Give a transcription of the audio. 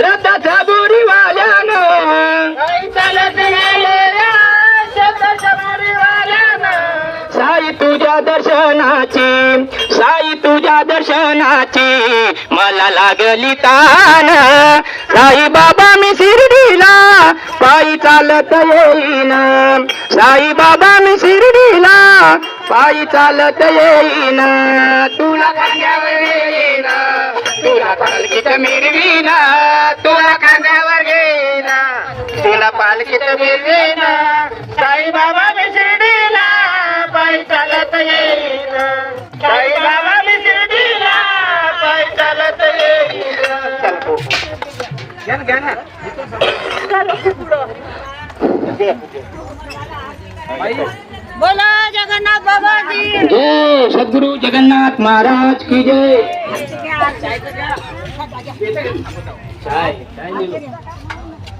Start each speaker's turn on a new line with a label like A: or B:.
A: रथाचा साई तुझ्या दर्शनाची साई तुझ्या दर्शनाची मला लागली तान साई बाबा मी शिर्डीला पायी चालत येईन. साई बाबा मी शिर्डीला पायी चालत येईन. तुला पालखीत मिरवीना तुला कांद्यावर घेईन तुला पालखीत मिरवीना साई बाबा मी शिर्डीला पाय चालत येईना साई बाबा मी शिर्डीला पाय चालत येईना चल भाऊ. घ्या ना, घ्या ना.
B: बोला जगन्नाथ बाबा
A: जय सद्गुरु जगन्नाथ महाराज की जय